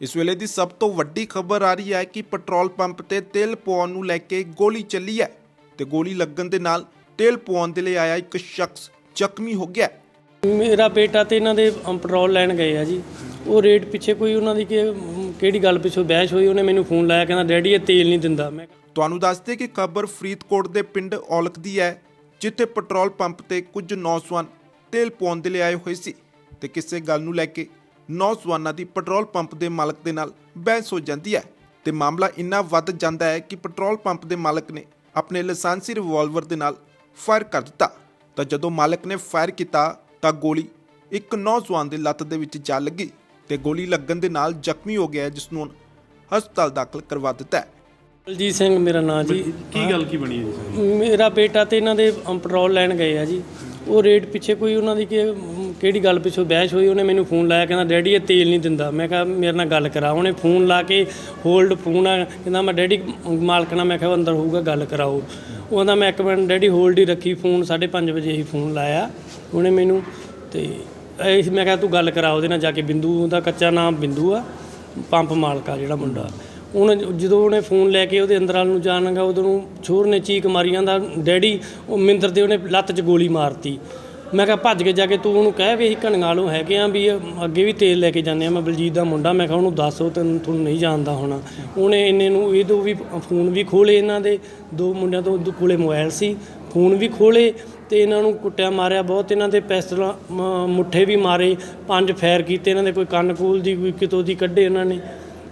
ਇਸ ਵੇਲੇ ਦੀ ਸਭ ਤੋਂ ਵੱਡੀ ਖਬਰ ਆ ਰਹੀ ਹੈ ਕਿ ਪੈਟਰੋਲ ਪੰਪ ਤੇ ਤੇਲ ਪਵਾਉਣ ਨੂੰ ਲੈ ਕੇ ਗੋਲੀ ਚੱਲੀ ਹੈ ਤੇ ਗੋਲੀ ਲੱਗਣ ਦੇ ਨਾਲ ਤੇਲ ਪਵਾਉਣ ਦੇ ਲਈ ਆਇਆ ਇੱਕ ਸ਼ਖਸ ਜ਼ਖਮੀ ਹੋ ਗਿਆ। ਮੇਰਾ ਬੇਟਾ ਤੇ ਇਹਨਾਂ ਦੇ ਪੈਟਰੋਲ ਲੈਣ ਗਏ ਆ ਜੀ ਉਹ ਰੇਟ ਪਿੱਛੇ ਕੋਈ ਉਹਨਾਂ ਦੀ ਕਿਹੜੀ ਗੱਲ ਪਿੱਛੋਂ ਬਹਿਸ ਹੋਈ ਉਹਨੇ ਮੈਨੂੰ ਫੋਨ ਲਾਇਆ ਕਹਿੰਦਾ ਡੈਡੀ ਇਹ ਤੇਲ ਨਹੀਂ ਦਿੰਦਾ ਮੈਂ ਤੁਹਾਨੂੰ ਦੱਸਦੇ ਕਿ ਖਬਰ ਫਰੀਦਕੋਟ ਦੇ ਪਿੰਡ ਔਲਖ ਦੀ ਹੈ ਜਿੱਥੇ ਪੈਟਰੋਲ ਪੰਪ ਤੇ ਕੁਝ ਨੌਜਵਾਨ ਤੇਲ ਪਾਉਣ ਦੇ ਲਈ ਆਏ ਹੋਏ ਸੀ ਤੇ ਕਿਸੇ ਗੱਲ ਨੂੰ ਲੈ ਕੇ ਨੌਜਵਾਨਾਂ ਦੀ ਪੈਟਰੋਲ ਪੰਪ ਦੇ ਮਾਲਕ ਦੇ ਨਾਲ ਬਹਿਸ ਹੋ ਜਾਂਦੀ ਹੈ ਤੇ ਮਾਮਲਾ ਇੰਨਾ ਵੱਧ ਜਾਂਦਾ ਹੈ ਕਿ ਪੈਟਰੋਲ ਪੰਪ ਦੇ ਮਾਲਕ ਨੇ ਆਪਣੇ ਲਾਇਸੈਂਸੀ ਰਿਵਾਲਵਰ ਦੇ ਨਾਲ ਫਾਇਰ ਕਰ ਦਿੱਤਾ। ਤਾਂ ਜਦੋਂ ਮਾਲਕ ਨੇ ਫਾਇਰ ਕੀਤਾ ਤਾਂ ਗੋਲੀ ਇੱਕ ਨੌਜਵਾਨ ਦੇ ਲੱਤ ਦੇ ਵਿੱਚ ਜਾ ਲੱਗੀ ਤੇ ਗੋਲੀ ਲੱਗਣ ਦੇ ਨਾਲ ਜ਼ਖਮੀ ਹੋ ਗਿਆ ਜਿਸ ਨੂੰ ਹਸਪਤਾਲ ਦਾਖਲ ਕਰਵਾ ਦਿੱਤਾ ਹੈ। ਬਲਜੀਤ ਸਿੰਘ ਮੇਰਾ ਨਾਂ ਜੀ। ਕੀ ਗੱਲ ਕੀ ਬਣੀ ਹੈ ਜੀ? ਮੇਰਾ ਬੇਟਾ ਤੇ ਇਹਨਾਂ ਦੇ ਪੈਟਰੋਲ ਲੈਣ ਗਏ ਆ ਜੀ। ਉਹ ਰੇਟ ਪਿੱਛੇ ਕੋਈ ਉਹਨਾਂ ਦੀ ਕਿ- ਕਿਹੜੀ ਗੱਲ ਪਿੱਛੋਂ ਬਹਿਸ ਹੋਈ, ਉਹਨੇ ਮੈਨੂੰ ਫੋਨ ਲਾਇਆ, ਕਹਿੰਦਾ, ਡੈਡੀ, ਇਹ ਤੇਲ ਨਹੀਂ ਦਿੰਦਾ। ਮੈਂ ਕਿਹਾ, ਮੇਰੇ ਨਾਲ ਗੱਲ ਕਰਾ। ਉਹਨੇ ਫੋਨ ਲਾ ਕੇ ਹੋਲਡ ਫੋਨ ਆ, ਕਹਿੰਦਾ, ਮੈਂ ਡੈਡੀ ਮਾਲਕ ਨਾਲ, ਮੈਂ ਕਿਹਾ, ਅੰਦਰ ਹੋਊਗਾ, ਗੱਲ ਕਰਾਓ। ਉਹਦਾ ਮੈਂ ਇੱਕ ਮਿੰਟ, ਡੈਡੀ ਹੋਲਡ ਹੀ ਰੱਖੀ ਫੋਨ 5:30 ਵਜੇ ਹੀ ਫੋਨ ਲਾਇਆ ਉਹਨੇ ਮੈਨੂੰ ਤੇ ਇਹ, ਮੈਂ ਕਿਹਾ, ਤੂੰ ਗੱਲ ਕਰਾ ਉਹਦੇ ਨਾਲ ਜਾ ਕੇ, ਬਿੰਦੂ ਦਾ ਕੱਚਾ ਨਾਮ ਬਿੰਦੂ ਆ, ਪੰਪ ਮਾਲਕ ਆ ਜਿਹੜਾ ਮੁੰਡਾ। ਉਹਨੇ ਜਦੋਂ ਉਹਨੇ ਫੋਨ ਲੈ ਕੇ ਉਹਦੇ ਅੰਦਰ ਵੱਲ ਨੂੰ ਜਾਣਗਾ ਉਦੋਂ ਨੂੰ ਛੋਰ ਨੇ ਚੀਕ ਮਾਰੀ ਜਾਂਦਾ, ਡੈਡੀ, ਉਹ ਮਿੰਦਰ ਦੇ ਉਹਨੇ ਲੱਤ 'ਚ ਗੋਲੀ ਮਾਰਤੀ। ਮੈਂ ਕਿਹਾ, ਭੱਜ ਕੇ ਜਾ ਕੇ ਤੂੰ ਉਹਨੂੰ ਕਹਿ ਵੀ ਅਸੀਂ ਕਣਗਾਲੋਂ ਹੈਗੇ ਆ ਵੀ ਅੱਗੇ ਵੀ ਤੇਲ ਲੈ ਕੇ ਜਾਂਦੇ ਆ। ਮੈਂ ਬਲਜੀਤ ਦਾ ਮੁੰਡਾ, ਮੈਂ ਕਿਹਾ, ਉਹਨੂੰ ਦੱਸੋ ਤੈਨੂੰ ਤੁਹਾਨੂੰ ਨਹੀਂ ਜਾਣਦਾ ਹੋਣਾ। ਉਹਨੇ ਇੰਨੇ ਨੂੰ ਇਹ ਦੋ ਵੀ ਫੋਨ ਵੀ ਖੋਲੇ ਇਹਨਾਂ ਦੇ, ਦੋ ਮੁੰਡਿਆਂ ਤੋਂ ਦੋ ਕੋਲੇ ਮੋਬਾਈਲ ਸੀ, ਫੋਨ ਵੀ ਖੋਲੇ ਤੇ ਇਹਨਾਂ ਨੂੰ ਕੁੱਟਿਆ ਮਾਰਿਆ ਬਹੁਤ। ਇਹਨਾਂ ਦੇ ਪਿਸਤਲਾਂ ਮੁੱਠੇ ਵੀ ਮਾਰੇ, ਪੰਜ ਫੈਰ ਕੀਤੇ, ਇਹਨਾਂ ਦੇ ਕੋਈ ਕੰਨ ਕੂਲ ਦੀ, ਕੋਈ ਕਿਤੋਂ ਦੀ ਕੱਢੇ ਇਹਨਾਂ ਨੇ।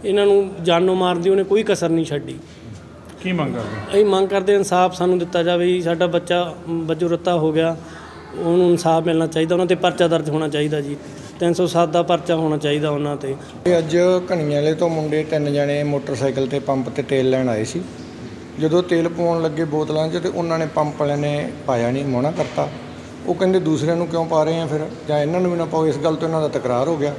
ਇਹਨਾਂ ਨੂੰ ਜਾਨੋਂ ਮਾਰਦੀ ਉਹਨੇ ਕੋਈ ਕਸਰ ਨਹੀਂ ਛੱਡੀ। ਕੀ ਮੰਗ ਕਰਦੇ ਅਸੀਂ ਮੰਗ ਕਰਦੇ ਇਨਸਾਫ ਸਾਨੂੰ ਦਿੱਤਾ ਜਾਵੇ ਜੀ ਸਾਡਾ ਬੱਚਾ ਬੱਜੋ ਰੱਤਾ ਹੋ ਗਿਆ ਉਹਨੂੰ ਇਨਸਾਫ ਮਿਲਣਾ ਚਾਹੀਦਾ ਉਹਨਾਂ ਤੇ ਪਰਚਾ ਦਰਜ ਹੋਣਾ ਚਾਹੀਦਾ ਜੀ। 307 ਦਾ ਪਰਚਾ ਹੋਣਾ ਚਾਹੀਦਾ ਉਹਨਾਂ ਤੇ। ਇਹ ਅੱਜ ਘਣੀਆਂਲੇ ਤੋਂ ਮੁੰਡੇ ਤਿੰਨ ਜਣੇ ਮੋਟਰਸਾਈਕਲ ਤੇ ਪੰਪ ਤੇ ਤੇਲ ਲੈਣ ਆਏ ਸੀ। ਜਦੋਂ ਤੇਲ ਪਵਾਉਣ ਲੱਗੇ ਬੋਤਲਾਂ 'ਚ ਤੇ ਉਹਨਾਂ ਨੇ ਪੰਪ ਵਾਲਿਆਂ ਨੇ ਪਾਇਆ ਨਹੀਂ ਮੋਨਾ ਕਰਤਾ। ਉਹ ਕਹਿੰਦੇ ਦੂਸਰਿਆਂ ਨੂੰ ਕਿਉਂ ਪਾ ਰਹੇ ਆ ਫਿਰ? ਜਾਂ ਇਹਨਾਂ ਨੂੰ ਵੀ ਨਾ ਪਾਓ ਇਸ ਗੱਲ ਤੋਂ ਇਹਨਾਂ ਦਾ ਤਕਰਾਰ ਹੋ ਗਿਆ।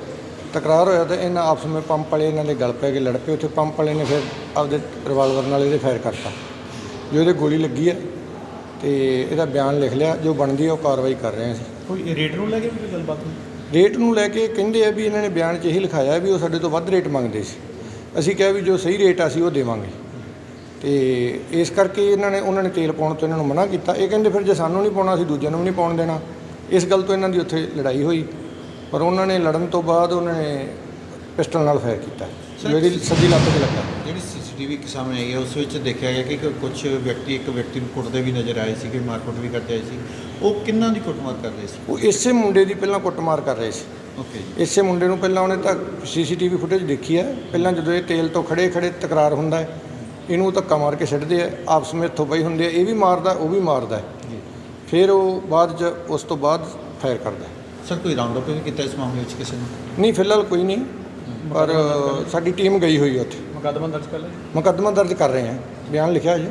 ਤਕਰਾਰ ਹੋਇਆ ਤਾਂ ਇਹਨਾਂ ਆਪਸ ਵਿੱਚ ਪੰਪ ਵਾਲੇ ਇਹਨਾਂ ਦੇ ਗਲ ਪੈ ਕੇ ਲੜ ਪਏ। ਉੱਥੇ ਪੰਪ ਵਾਲੇ ਨੇ ਫਿਰ ਆਪਦੇ ਰਿਵਾਲਵਰ ਨਾਲ ਇਹਦੇ ਫਾਇਰ ਕਰਤਾ। ਜੋ ਇਹਦੇ ਗੋਲੀ ਲੱਗੀ ਹੈ ਤੇ ਇਹਦਾ ਬਿਆਨ ਲਿਖ ਲਿਆ ਜੋ ਬਣਦੀ ਹੈ ਉਹ ਕਾਰਵਾਈ ਕਰ ਰਹੇ ਹਾਂ ਅਸੀਂ। ਕੋਈ ਰੇਟ ਨੂੰ ਲੈ ਕੇ ਵੀ ਕੋਈ ਗੱਲਬਾਤ ਹੋਈ? ਰੇਟ ਨੂੰ ਲੈ ਕੇ ਕਹਿੰਦੇ ਆ ਵੀ ਇਹਨਾਂ ਨੇ ਬਿਆਨ 'ਚ ਇਹੀ ਲਿਖਾਇਆ ਵੀ ਉਹ ਸਾਡੇ ਤੋਂ ਵੱਧ ਰੇਟ ਮੰਗਦੇ ਸੀ। ਅਸੀਂ ਕਿਹਾ ਵੀ ਜੋ ਸਹੀ ਰੇਟ ਆ ਅਸੀਂ ਉਹ ਦੇਵਾਂਗੇ। ਤੇ ਇਸ ਕਰਕੇ ਇਹਨਾਂ ਨੇ ਉਹਨਾਂ ਨੇ ਤੇਲ ਪਾਉਣ ਤੋਂ ਇਹਨਾਂ ਨੂੰ ਮਨਾ ਕੀਤਾ। ਇਹ ਕਹਿੰਦੇ ਫਿਰ ਜੇ ਸਾਨੂੰ ਨਹੀਂ ਪਾਉਣਾ ਅਸੀਂ ਦੂਜਿਆਂ ਨੂੰ ਵੀ ਨਹੀਂ ਪਾਉਣ ਦੇਣਾ। ਇਸ ਗੱਲ ਤੋਂ ਇਹਨਾਂ ਦੀ ਉੱਥੇ ਲੜਾਈ ਹੋਈ। ਪਰ ਉਹਨਾਂ ਨੇ ਲੜਨ ਤੋਂ ਬਾਅਦ ਉਹਨਾਂ ਨੇ ਪਿਸਟਲ ਨਾਲ ਫਾਇਰ ਕੀਤਾ। ਜਿਹੜੀ ਸੱਜੀ ਲੱਤ 'ਤੇ ਲੱਗਾ। ਜਿਹੜੀ ਸੀਸੀਟੀਵੀ ਸਾਹਮਣੇ ਆਈ ਹੈ ਉਸ ਵਿੱਚ ਦੇਖਿਆ ਗਿਆ ਕਿ ਕੁਝ ਵਿਅਕਤੀ ਇੱਕ ਵਿਅਕਤੀ ਨੂੰ ਕੁੱਟਦੇ ਵੀ ਨਜ਼ਰ ਆਏ ਸੀ ਕਿ ਮਾਰਕੁੱਟ ਵੀ ਕਰਦੇ ਆਏ ਸੀ। ਉਹ ਕਿੰਨਾਂ ਦੀ ਕੁੱਟਮਾਰ ਕਰ ਰਹੇ ਸੀ? ਉਹ ਇਸੇ ਮੁੰਡੇ ਦੀ ਪਹਿਲਾਂ ਕੁੱਟਮਾਰ ਕਰ ਰਹੇ ਸੀ। ਓਕੇ ਜੀ। ਇਸੇ ਮੁੰਡੇ ਨੂੰ ਪਹਿਲਾਂ ਉਹਨੇ ਤਾਂ ਸੀਸੀਟੀਵੀ ਫੁਟੇਜ ਦੇਖੀ ਹੈ। ਪਹਿਲਾਂ ਜਦੋਂ ਇਹ ਤੇਲ ਤੋਂ ਖੜੇ ਖੜੇ ਤਕਰਾਰ ਹੁੰਦਾ ਹੈ ਇਹਨੂੰ ਧੱਕਾ ਮਾਰ ਕੇ ਛੱਡਦੇ ਆ ਆਪਸ ਵਿੱਚ ਪਈ ਹੁੰਦੇ ਆ ਇਹ ਵੀ ਮਾਰਦਾ ਉਹ ਵੀ ਮਾਰਦਾ ਹੈ। ਜੀ। ਫਿਰ ਉਹ ਬਾਅਦ ਚ ਉਸ ਤੋਂ ਬਾਅਦ ਫਾਇਰ ਕਰਦਾ ਹੈ। ਸਰ ਕੋਈ ਰਾਉਂਡ ਅਪ ਵੀ ਕੀਤਾ ਇਸ ਮਾਮਲੇ ਵਿੱਚ ਕਿਸੇ ਨੇ? ਨਹੀਂ ਫਿਲਹਾਲ ਕੋਈ ਨਹੀਂ। ਪਰ ਸਾਡੀ ਟੀਮ ਗਈ ਹੋਈ ਹੈ ਉੱਥੇ। ਮੁਕੱਦਮਾ ਦਰਜ ਕਰ ਲਿਆ? ਮੁਕੱਦਮਾ ਦਰਜ ਕਰ ਰਹੇ ਹਾਂ। ਬਿਆਨ ਲਿਖਿਆ ਜੀ